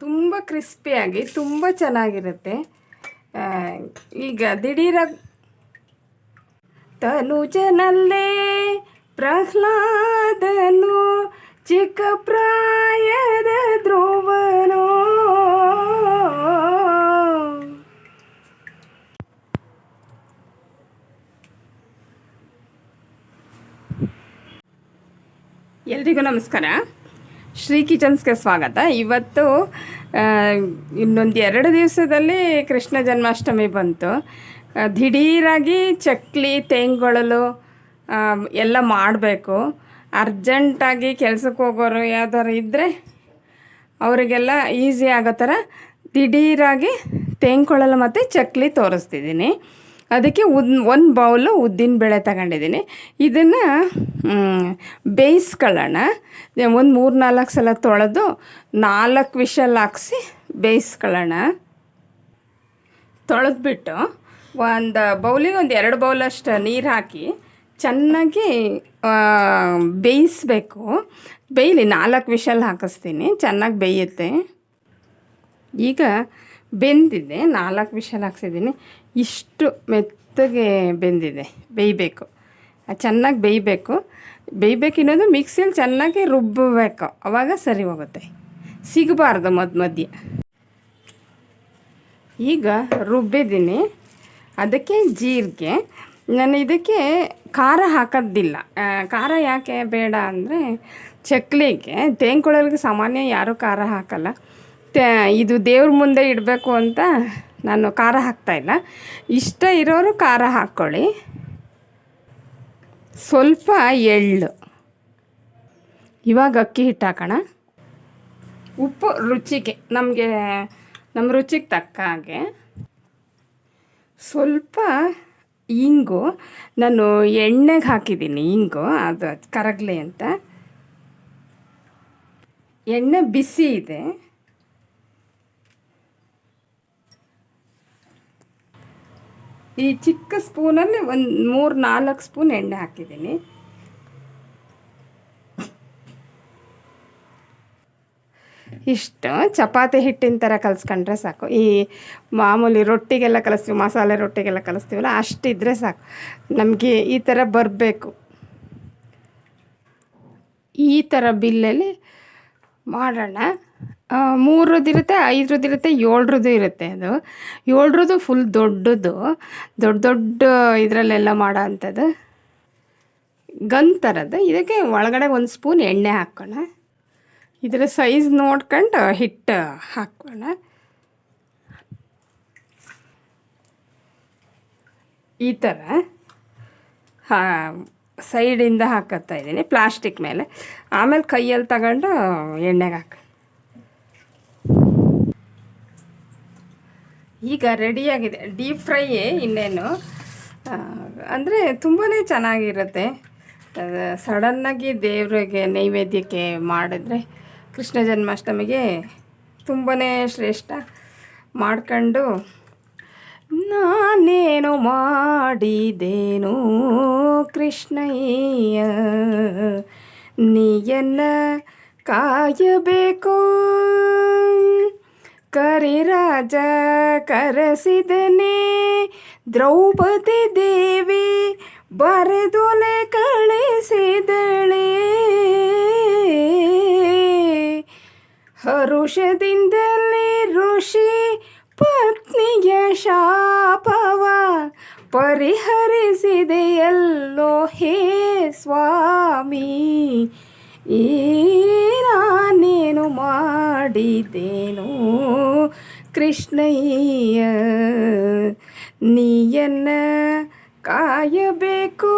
ತುಂಬ ಕ್ರಿಸ್ಪಿಯಾಗಿ ತುಂಬ ಚೆನ್ನಾಗಿರುತ್ತೆ. ಈಗ ದಿಢೀರ ತನುಜನಲ್ಲೇ ಪ್ರಹ್ಲಾದನು, ಚಿಕ್ಕ ಪ್ರಾಯದ ಧ್ರುವನೋ. ಎಲ್ರಿಗೂ ನಮಸ್ಕಾರ. ಶ್ರೀ ಕಿಚನ್ಸ್ಗೆ ಸ್ವಾಗತ. ಇವತ್ತು ಇನ್ನೊಂದು ಎರಡು ದಿವಸದಲ್ಲಿ ಕೃಷ್ಣ ಜನ್ಮಾಷ್ಟಮಿ ಬಂತು. ದಿಢೀರಾಗಿ ಚಕ್ಲಿ, ತೆಂಗೊಳಲು ಎಲ್ಲ ಮಾಡಬೇಕು. ಅರ್ಜೆಂಟಾಗಿ ಕೆಲಸಕ್ಕೆ ಹೋಗೋರು ಯಾವ್ದಾರು ಇದ್ದರೆ ಅವರಿಗೆಲ್ಲ ಈಸಿ ಆಗೋ ಥರ ದಿಢೀರಾಗಿ ತೇಂಕೊಳಲು ಮತ್ತು ಚಕ್ಲಿ ತೋರಿಸ್ತಿದ್ದೀನಿ. ಅದಕ್ಕೆ ಉದ್, ಒಂದು ಬೌಲು ಉದ್ದಿನ ಬೇಳೆ ತಗೊಂಡಿದ್ದೀನಿ. ಇದನ್ನು ಬೇಯಿಸ್ಕೊಳ್ಳೋಣ. ಒಂದು ಮೂರು ನಾಲ್ಕು ಸಲ ತೊಳೆದು ನಾಲ್ಕು ವಿಷಲ್ ಹಾಕ್ಸಿ ಬೇಯಿಸ್ಕೊಳ್ಳೋಣ. ತೊಳೆದ್ಬಿಟ್ಟು ಒಂದು ಬೌಲಿಗೆ ಒಂದು ಎರಡು ಬೌಲಷ್ಟು ನೀರು ಹಾಕಿ ಚೆನ್ನಾಗಿ ಬೇಯಿಸ್ಬೇಕು. ಬೇಯಲಿ, ನಾಲ್ಕು ವಿಷಲ್ ಹಾಕಿಸ್ತೀನಿ. ಚೆನ್ನಾಗಿ ಬೇಯುತ್ತೆ. ಈಗ ಬೆಂದಿದೆ. ನಾಲ್ಕು ವಿಷಲ್ ಹಾಕ್ಸಿದ್ದೀನಿ. ಇಷ್ಟು ಮೆತ್ತಗೆ ಬೆಂದಿದೆ, ಬೇಯಬೇಕು. ಚೆನ್ನಾಗಿ ಬೇಯಬೇಕು. ಬೇಯಬೇಕಿನ್ನೋದು ಮಿಕ್ಸಿಯಲ್ಲಿ ಚೆನ್ನಾಗಿ ರುಬ್ಬಬೇಕು. ಅವಾಗ ಸರಿ ಹೋಗುತ್ತೆ. ಸಿಗಬಾರ್ದು ಮಧ್ಯ ಮಧ್ಯೆ. ಈಗ ರುಬ್ಬಿದ್ದೀನಿ. ಅದಕ್ಕೆ ಜೀರಿಗೆ. ನಾನು ಇದಕ್ಕೆ ಖಾರ ಹಾಕೋದಿಲ್ಲ ಖಾರ ಯಾಕೆ ಬೇಡ ಅಂದರೆ ಚಕ್ಲಿಗೆ ತೇಂಕೊಳಲ್ಗೆ ಸಾಮಾನ್ಯ ಯಾರೂ ಖಾರ ಹಾಕಲ್ಲ. ತೆ, ಇದು ದೇವ್ರ ಮುಂದೆ ಇಡಬೇಕು ಅಂತ ನಾನು ಖಾರ ಹಾಕ್ತಾಯಿಲ್ಲ ಇಷ್ಟ ಇರೋರು ಖಾರ ಹಾಕ್ಕೊಳ್ಳಿ ಸ್ವಲ್ಪ ಎಳ್ಳು. ಇವಾಗ ಅಕ್ಕಿ ಹಿಟ್ಟು ಹಾಕೋಣ. ಉಪ್ಪು ರುಚಿಗೆ ನಮಗೆ, ನಮ್ಮ ರುಚಿಗೆ ತಕ್ಕ ಹಾಗೆ. ಸ್ವಲ್ಪ ಇಂಗು, ನಾನು ಎಣ್ಣೆಗೆ ಹಾಕಿದ್ದೀನಿ ಇಂಗು, ಅದು ಕರಗಲಿ ಅಂತ. ಎಣ್ಣೆ ಬಿಸಿ ಇದೆ. ಈ ಚಿಕ್ಕ ಸ್ಪೂನಲ್ಲಿ ಒಂದು ಮೂರು ನಾಲ್ಕು ಸ್ಪೂನ್ ಎಣ್ಣೆ ಹಾಕಿದ್ದೀನಿ. ಇಷ್ಟು ಚಪಾತಿ ಹಿಟ್ಟಿನ ಥರ ಕಲಿಸ್ಕೊಂಡ್ರೆ ಸಾಕು. ಈ ಮಾಮೂಲಿ ರೊಟ್ಟಿಗೆಲ್ಲ ಕಲಿಸ್ತೀವಿ, ಮಸಾಲೆ ರೊಟ್ಟಿಗೆಲ್ಲ ಕಲಿಸ್ತೀವಲ್ಲ, ಅಷ್ಟಿದ್ರೆ ಸಾಕು. ನಮಗೆ ಈ ಥರ ಬರಬೇಕು. ಈ ಥರ ಬಿಲ್ಲಲ್ಲಿ ಮಾಡೋಣ. ಮೂರದ್ದು ಇರುತ್ತೆ, ಐದರದ್ದು ಇರುತ್ತೆ, ಏಳರದ್ದು ಇರುತ್ತೆ ಅದು. ಏಳರದ್ದು ಫುಲ್ ದೊಡ್ಡದು. ದೊಡ್ಡ ದೊಡ್ಡ ಇದರಲ್ಲೆಲ್ಲ ಮಾಡೋ ಅಂಥದ್ದು ಗನ್ ಥರದ್ದು ಇದಕ್ಕೆ ಒಳಗಡೆ ಒಂದು ಸ್ಪೂನ್ ಎಣ್ಣೆ ಹಾಕೋಣ. ಇದರ ಸೈಜ್ ನೋಡ್ಕೊಂಡು ಹಿಟ್ಟು ಹಾಕೋಣ. ಈ ಥರ ಹಾ ಸೈಡಿಂದ ಹಾಕತ್ತಾ ಇದ್ದೀನಿ ಪ್ಲಾಸ್ಟಿಕ್ ಮೇಲೆ. ಆಮೇಲೆ ಕೈಯಲ್ಲಿ ತಗೊಂಡು ಎಣ್ಣೆಗೆ ಹಾಕ ಈಗ ರೆಡಿಯಾಗಿದೆ ಡೀಪ್ ಫ್ರೈಯೇ ಇನ್ನೇನು? ಅಂದರೆ ತುಂಬಾ ಚೆನ್ನಾಗಿರುತ್ತೆ. ಸಡನ್ನಾಗಿ ದೇವರಿಗೆ ನೈವೇದ್ಯಕ್ಕೆ ಮಾಡಿದ್ರೆ ಕೃಷ್ಣ ಜನ್ಮಾಷ್ಟಮಿಗೆ ತುಂಬಾ ಶ್ರೇಷ್ಠ. ಮಾಡ್ಕೊಂಡು, ನಾನೇನು ಮಾಡಿದೇನು ಕೃಷ್ಣಯ್ಯ? ನೀಯನ್ನ ಕಾಯಬೇಕು ಕರಿರಾಜ ಕರೆಸಿದನೆ. ದ್ರೌಪದಿ ದೇವಿ ಬರೆದೊಲೆ ಕಳಿಸಿದಳೆ. ಹರುಷದಿಂದಲೇ ಋಷಿ ಪತ್ನಿಯ ಶಾಪವ ಪರಿಹರಿಸಿದೆಯಲ್ಲೋ ಹೇ ಸ್ವಾಮಿ. ಈ ನಾನೇನು ಕೃಷ್ಣಯ್ಯ ನೀಯನ್ನ ಕಾಯಬೇಕು.